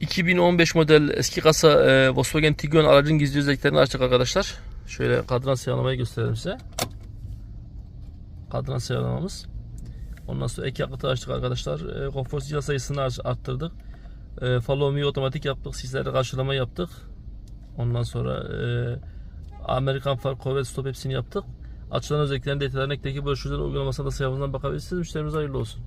2015 model eski kasa e, Volkswagen Tiguan aracın gizli özelliklerini açtık arkadaşlar. Şöyle kadran sıyarlamayı gösterelim size. Kadran sıyarlamamız. Ondan sonra ek yakıtı açtık arkadaşlar. E, konfor siyah sayısını arttırdık. E, follow me otomatik yaptık. Sislerde karşılama yaptık. Ondan sonra e, Amerikan far, Corvette stop hepsini yaptık. Açılan özelliklerin detaylarına ekteki broşürlerin uygulamasına da sayfamızdan bakabilirsiniz. Müşterimize hayırlı olsun.